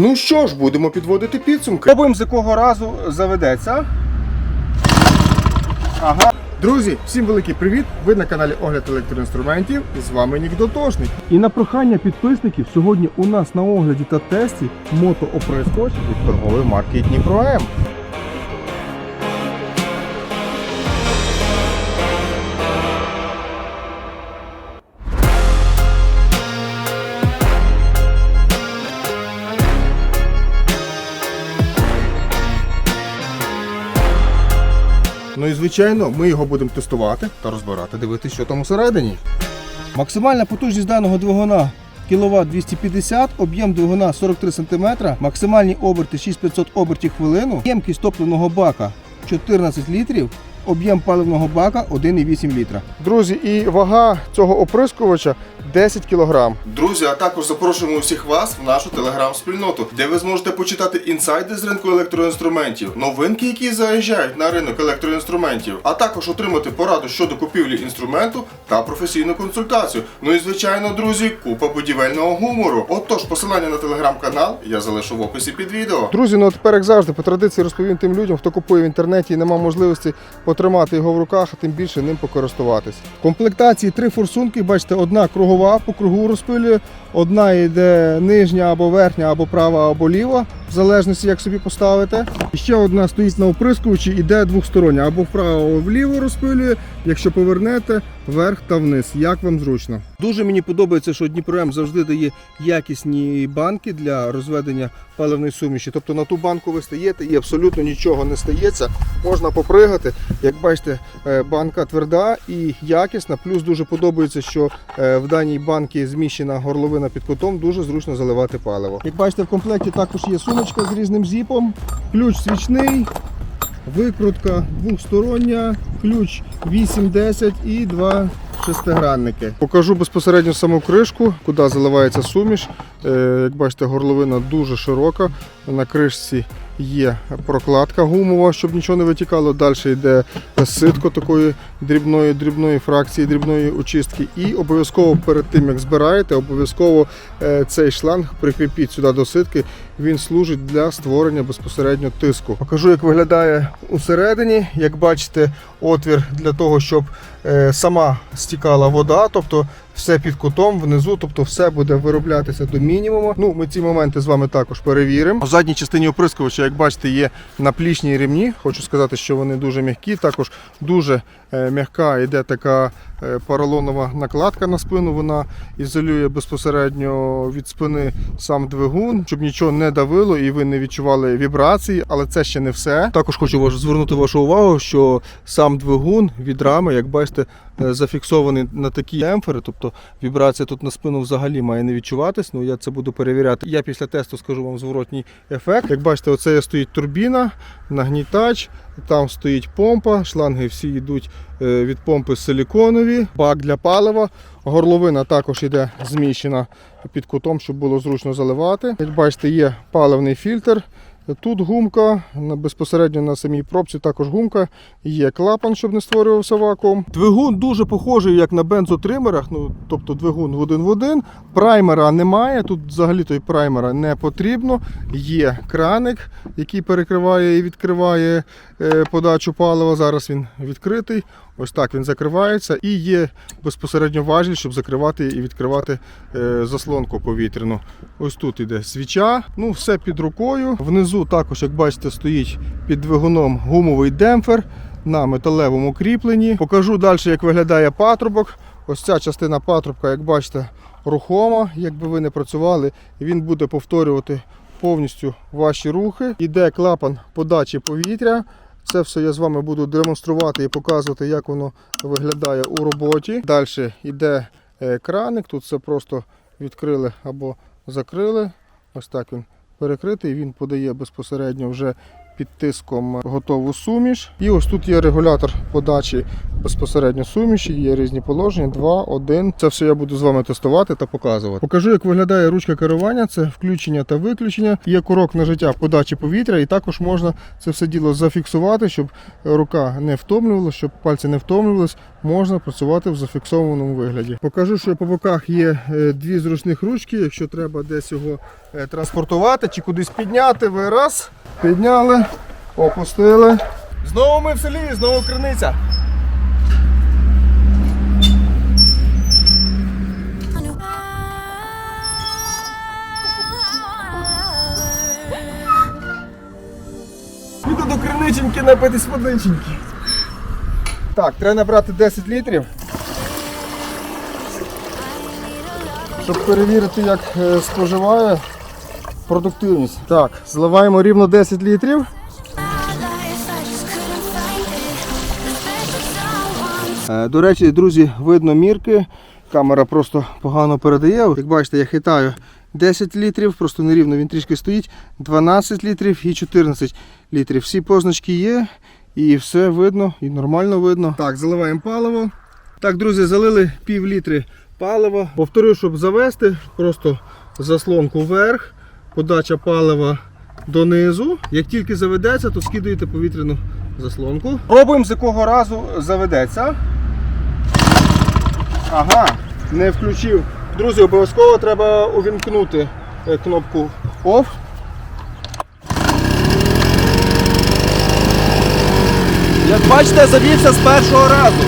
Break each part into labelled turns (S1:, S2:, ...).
S1: Ну що ж, будемо підводити підсумки. Пробуємо з якого разу заведеться. Ага. Друзі, всім великий привіт! Ви на каналі Огляд електроінструментів і з вами Нік Дотошник. І на прохання підписників сьогодні у нас на огляді та тесті мотооприскоч від торгової марки Дніпро М. Ну і звичайно, ми його будемо тестувати та розбирати, дивитися, що там усередині. Максимальна потужність даного двигуна кВт 250, об'єм двигуна 43 см, максимальні оберти 6500 обертів хвилину, ємкість топливного бака 14 літрів, об'єм паливного бака 1,8 літра. Друзі, і вага цього оприскувача 10 кг. Друзі, а також запрошуємо усіх вас в нашу телеграм-спільноту, де ви зможете почитати інсайди з ринку електроінструментів, новинки, які заїжджають на ринок електроінструментів, а також отримати пораду щодо купівлі інструменту та професійну консультацію. Ну і звичайно, друзі, купа будівельного гумору. Отож, посилання на телеграм-канал я залишу в описі під відео. Друзі, ну а тепер як завжди, по традиції розповім тим людям, хто купує в інтернеті і немає можливості потримати його в руках, а тим більше ним покористуватись. В комплектації три форсунки, бачите, одна кругова по кругу розпилює, одна йде нижня або верхня, або права, або ліва, в залежності як собі поставите. І ще одна стоїть на оприскувачі, іде двохстороння, або вправо, або вліво розпилює. Якщо повернете, вверх та вниз, як вам зручно. Дуже мені подобається, що Дніпром завжди дає якісні банки для розведення паливної суміші. Тобто на ту банку ви стаєте і абсолютно нічого не стається. Можна попригати. Як бачите, е, банка тверда і якісна. Плюс дуже подобається, що е, в даній банці зміщена горловина під кутом, дуже зручно заливати паливо. Як бачите, в комплекті також є сумочка з різним зіпом, ключ свічний. Викрутка двохстороння, ключ 8-10 і два шестигранники. Покажу безпосередньо саму кришку, куди заливається суміш. Е, Як бачите, горловина дуже широка. На кришці є прокладка гумова, щоб нічого не витікало. Далі йде ситко такої дрібної дрібної фракції, дрібної очистки. І обов'язково перед тим, як збираєте, обов'язково е, цей шланг прикріпіть сюди до ситки. Він служить для створення безпосередньо тиску. Покажу, як виглядає усередині. Як бачите, отвір для того, щоб е, сама стікала вода, тобто все під кутом внизу, тобто все буде вироблятися до мінімуму. Ну, ми ці моменти з вами також перевіримо. У задній частині оприскувача, як бачите, є наплічні ремні. Хочу сказати, що вони дуже м'які. Також дуже е, м'яка йде така поролонова накладка на спину. Вона ізолює безпосередньо від спини сам двигун, щоб нічого не давило і ви не відчували вібрації, але це ще не все. Також хочу звернути вашу увагу, що сам двигун від рами, як бачите, е, зафіксований на такі демпфери, тобто вібрація тут на спину взагалі має не відчуватись. Ну я це буду перевіряти. Я після тесту скажу вам зворотній ефект. Як бачите, оце стоїть турбіна, нагнітач, там стоїть помпа, шланги всі йдуть е, від помпи силіконові, бак для палива. Горловина також йде зміщена під кутом, щоб було зручно заливати. Як бачите, є паливний фільтр. Тут гумка, безпосередньо на самій пробці також гумка, є клапан, щоб не створювався вакуум. Двигун дуже похожий, як на бензотримерах, ну, тобто двигун в один в один. Праймера немає, тут взагалі то й праймера не потрібно. Є краник, який перекриває і відкриває е, подачу палива. Зараз він відкритий. Ось так він закривається. І є безпосередньо важіль, щоб закривати і відкривати е, заслонку повітряну. Ось тут іде свіча, ну все під рукою. Внизу також, як бачите, стоїть під двигуном гумовий демпфер на металевому кріпленні. Покажу далі, як виглядає патрубок. Ось ця частина патрубка, як бачите, рухома. Якби ви не працювали, він буде повторювати повністю ваші рухи. Іде клапан подачі повітря. Це все я з вами буду демонструвати і показувати, як воно виглядає у роботі. Далі йде е, краник, тут все просто відкрили або закрили. Ось так він перекритий, він подає безпосередньо вже під тиском готову суміш. І ось тут є регулятор подачі безпосередньо суміші, є різні положення, 2, 1. Це все я буду з вами тестувати та показувати. Покажу, як виглядає ручка керування, це включення та виключення. Є курок на життя подачі повітря, і також можна це все діло зафіксувати, щоб рука не втомлювалася, щоб пальці не втомлювались. Можна працювати в зафіксованому вигляді. Покажу, що по боках є е, дві зручних ручки, якщо треба десь його е, транспортувати чи кудись підняти. Ви раз, підняли, опустили. Знову ми в селі, знову криниця. Піду до криниченьки напитись водиченьки. Так, треба набрати 10 літрів. Щоб перевірити, як е, споживає продуктивність. Так, зливаємо рівно 10 літрів. До речі, друзі, видно мірки. Камера просто погано передає. Як бачите, я хитаю 10 літрів, просто нерівно він трішки стоїть. 12 літрів і 14 літрів. Всі позначки є і все видно, і нормально видно. Так, заливаємо паливо. Так, друзі, залили пів літри палива. Повторю, щоб завести, просто заслонку вверх, подача палива донизу. Як тільки заведеться, то скидуєте повітряну заслонку. Пробуємо з якого разу заведеться. Ага, не включив. Друзі, обов'язково треба увімкнути е, кнопку OFF.
S2: Як бачите, завівся з першого разу.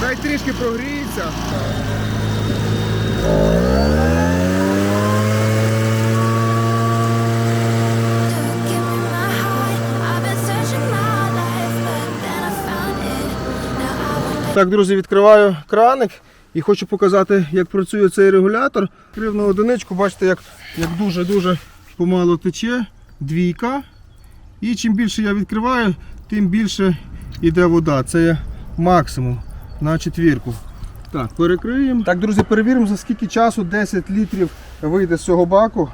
S1: Дай трішки прогріється. Так, друзі, відкриваю краник і хочу показати, як працює цей регулятор. Відкрив на одиничку, бачите, як, як дуже-дуже помало тече. Двійка. І чим більше я відкриваю, тим більше йде вода. Це є максимум на четвірку. Так, перекриємо. Так, друзі, перевіримо, за скільки часу 10 літрів вийде з цього баку.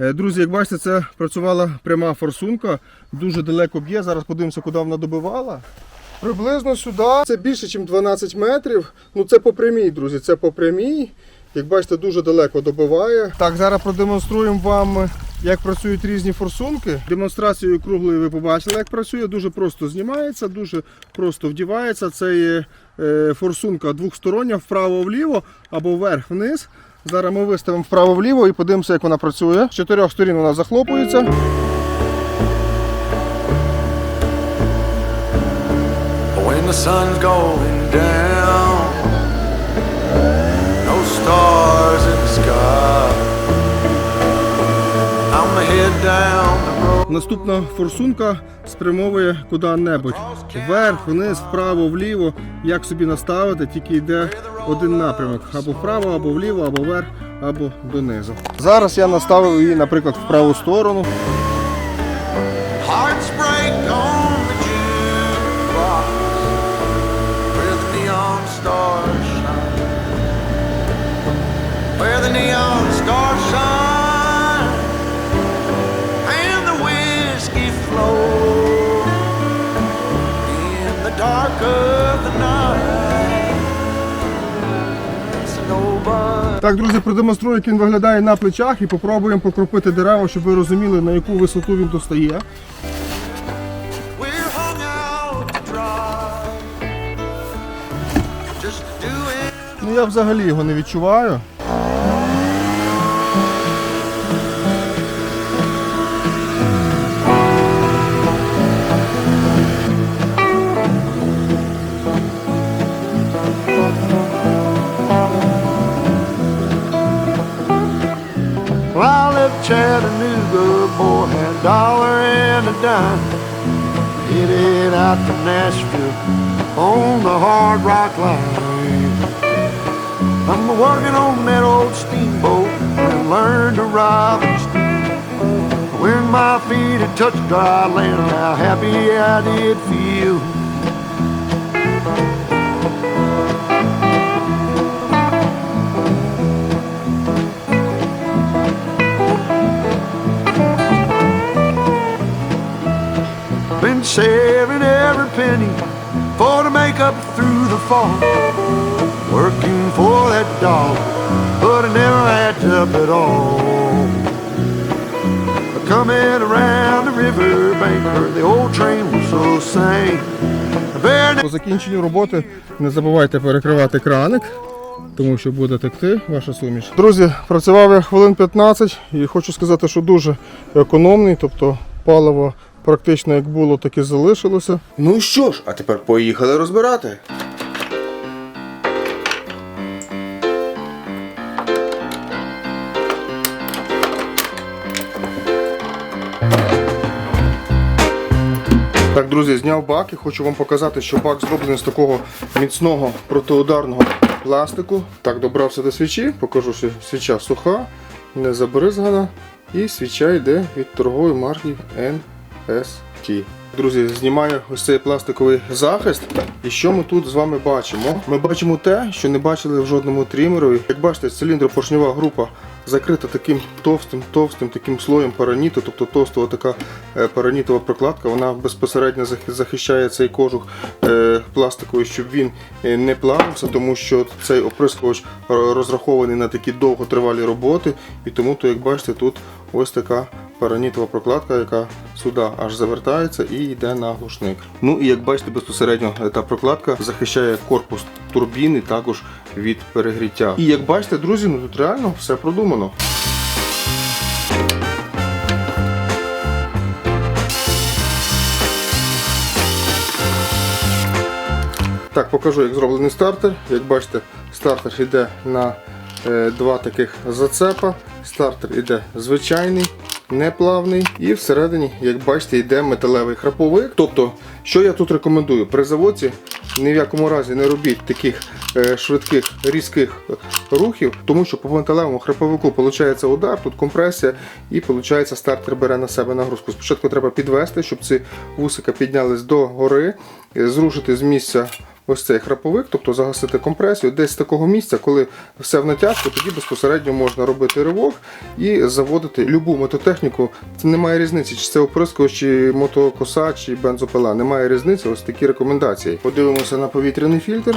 S1: Е, Друзі, як бачите, це працювала пряма форсунка, дуже далеко б'є. Зараз подивимося, куди вона добивала. Приблизно сюди. Це більше, ніж 12 метрів. Ну це по прямій, друзі, це по прямій. Як бачите, дуже далеко добиває. Так, зараз продемонструємо вам, як працюють різні форсунки. Демонстрацією круглої ви побачили, як працює. Дуже просто знімається, дуже просто вдівається. Це є е, форсунка двохстороння, вправо-вліво або вверх-вниз. Зараз ми виставимо вправо-вліво і подивимося, як вона працює. З чотирьох сторін вона захлопується.
S3: When the sun's going down,
S1: Наступна форсунка спрямовує куди-небудь. Вверх, вниз, вправо, вліво. Як собі наставити, тільки йде один напрямок. Або вправо, або вліво, або вверх, або донизу. Зараз я наставив її, наприклад, в праву сторону.
S3: Dark of the night. So nobody.
S1: Так, друзі, продемонструю, як він виглядає на плечах і попробуємо покропити дерева, щоб ви розуміли, на яку висоту він достає. Ну я взагалі його не відчуваю.
S3: Dime. Headed out to Nashville on the hard rock line. I'm working on that old steamboat and learned to ride and steam. When my feet had touched dry land, how happy I did feel. Been saving every penny for to make up through the fall. Working for that dollar, but it never adds up at all. Coming around the riverbank, heard the old train whistle sing.
S1: По закінченню роботи не забувайте перекривати краник, тому що буде текти ваша суміш. Друзі, працював я хвилин 15 і хочу сказати, що дуже економний, тобто паливо практично як було, так і залишилося. Ну що ж, а тепер поїхали розбирати. Так, друзі, зняв бак і хочу вам показати, що бак зроблений з такого міцного протиударного пластику. Так, добрався до свічі, покажу, що свіча суха, не забризгана. І свіча йде від торгової марки NST. Друзі, знімаю ось цей пластиковий захист. І що ми тут з вами бачимо? Ми бачимо те, що не бачили в жодному трімерові. Як бачите, циліндропоршньова група закрита таким товстим, товстим таким слоєм параніту, тобто товстова така е, паранітова прокладка, вона безпосередньо захищає цей кожух е, пластиковий, щоб він е, не плавився, тому що цей оприскувач розрахований на такі довготривалі роботи, і тому, то, як бачите, тут ось така паранітова прокладка, яка сюди аж завертається і йде на глушник. Ну і як бачите, безпосередньо е, та прокладка захищає корпус турбіни також від перегріття. І як бачите, друзі, ну тут реально все продумано. Так, покажу, як зроблений стартер. Як бачите, стартер йде на е, два таких зацепа. Стартер йде звичайний, неплавний. І всередині, як бачите, йде металевий храповик. Тобто, що я тут рекомендую? При заводці ні в якому разі не робіть таких швидких різких рухів, тому що по металевому храповику виходить удар, тут компресія, і виходить, стартер бере на себе нагрузку. Спочатку треба підвести, щоб ці вусика піднялись до гори, е, зрушити з місця ось цей храповик, тобто загасити компресію. Десь з такого місця, коли все в натяжку, тоді безпосередньо можна робити ривок і заводити любу мототехніку. Це немає різниці, чи це оприскувач, чи мотокоса, чи бензопила. Немає різниці, ось такі рекомендації. Подивимося на повітряний фільтр.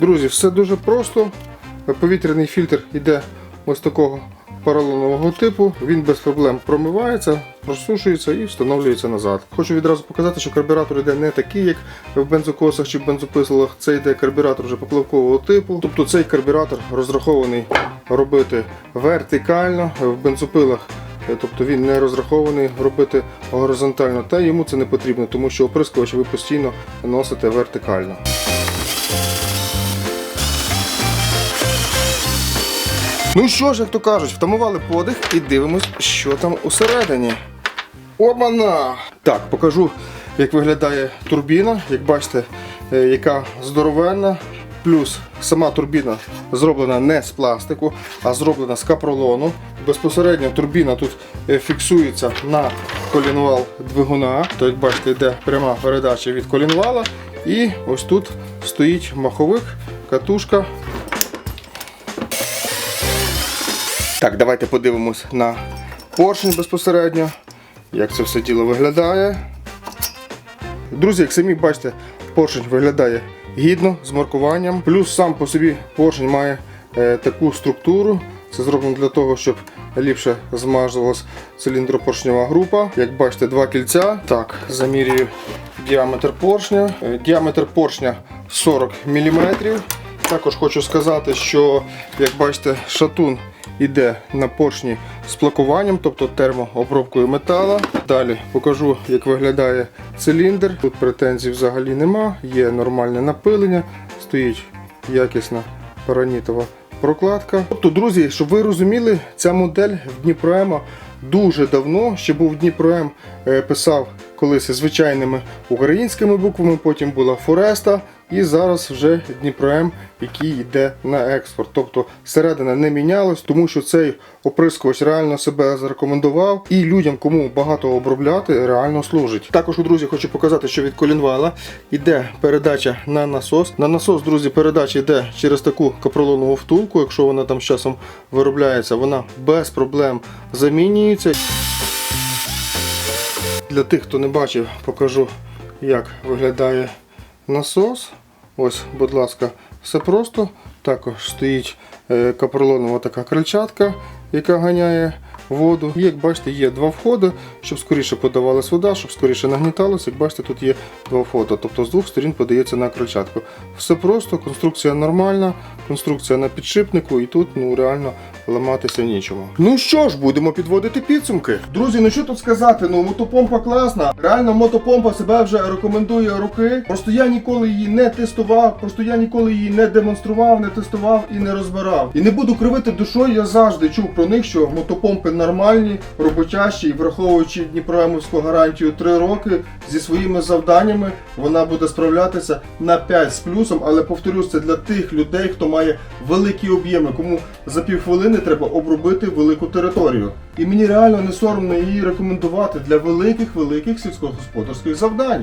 S1: Друзі, все дуже просто. Повітряний фільтр йде ось такого поролонового типу. Він без проблем промивається, просушується і встановлюється назад. Хочу відразу показати, що карбюратор йде не такий, як в бензокосах чи бензопилах. Це йде карбюратор вже поплавкового типу. Тобто цей карбюратор розрахований робити вертикально в бензопилах. Тобто він не розрахований робити горизонтально, та йому це не потрібно, тому що оприскувач ви постійно носите вертикально. Ну що ж, як то кажуть, втамували подих і дивимось, що там усередині. Обана! Так, покажу, як виглядає турбіна. Як бачите, е, яка здоровенна. Плюс сама турбіна зроблена не з пластику, а зроблена з капролону. Безпосередньо турбіна тут е, фіксується на колінвал двигуна. То, як бачите, йде пряма передача від колінвала. І ось тут стоїть маховик, катушка Так, давайте подивимось на поршень безпосередньо. як це все діло виглядає. Друзі, як самі бачите, поршень виглядає гідно з маркуванням. Плюс сам по собі поршень має е, таку структуру. Це зроблено для того, щоб ліпше змазувалась циліндропоршнева група. Як бачите, два кільця. Так, замірюю діаметр поршня. Е, Діаметр поршня 40 мм. Також хочу сказати, що як бачите, шатун іде на поршні з плакуванням, тобто термообробкою метала. Далі покажу, як виглядає циліндр. Тут претензій взагалі нема, є нормальне напилення, стоїть якісна паранітова прокладка. Тобто, друзі, щоб ви розуміли, ця модель в Дніпроема дуже давно, ще був Дніпроем, е, писав колись звичайними українськими буквами, потім була Фореста, і зараз вже Дніпроем, який йде на експорт. Тобто середина не мінялась, тому що цей оприскувач реально себе зарекомендував, і людям, кому багато обробляти, реально служить. Також, друзі, хочу показати, що від колінвала йде передача на насос. На насос, друзі, передача йде через таку капролонову втулку. Якщо вона там з часом виробляється, вона без проблем замінюється. Для тих, хто не бачив, покажу, як виглядає насос. Ось, будь ласка, все просто. Також стоїть е, капролонова така крильчатка, яка ганяє воду. Як бачите, є два входи, щоб скоріше подавалась вода, щоб скоріше нагніталося. Як бачите, тут є два входи. Тобто з двох сторін подається на крильчатку. Все просто, конструкція нормальна, конструкція на підшипнику, і тут ну реально ламатися нічому. Ну що ж, будемо підводити підсумки. Друзі, ну що тут сказати? Ну мотопомпа класна. Реально мотопомпа себе вже рекомендує роки. Просто я ніколи її не тестував, просто я ніколи її не демонстрував, не тестував і не розбирав. І не буду кривити душою, я завжди чув про них, що мотопомпи нормальні, роботящі, і враховуючи Дніпроемовську гарантію 3 роки зі своїми завданнями, вона буде справлятися на 5 з плюсом. Але повторюсь, це для тих людей, хто має великі об'єми, кому за півхвилини треба обробити велику територію. І мені реально не соромно її рекомендувати для великих великих сільськогосподарських завдань.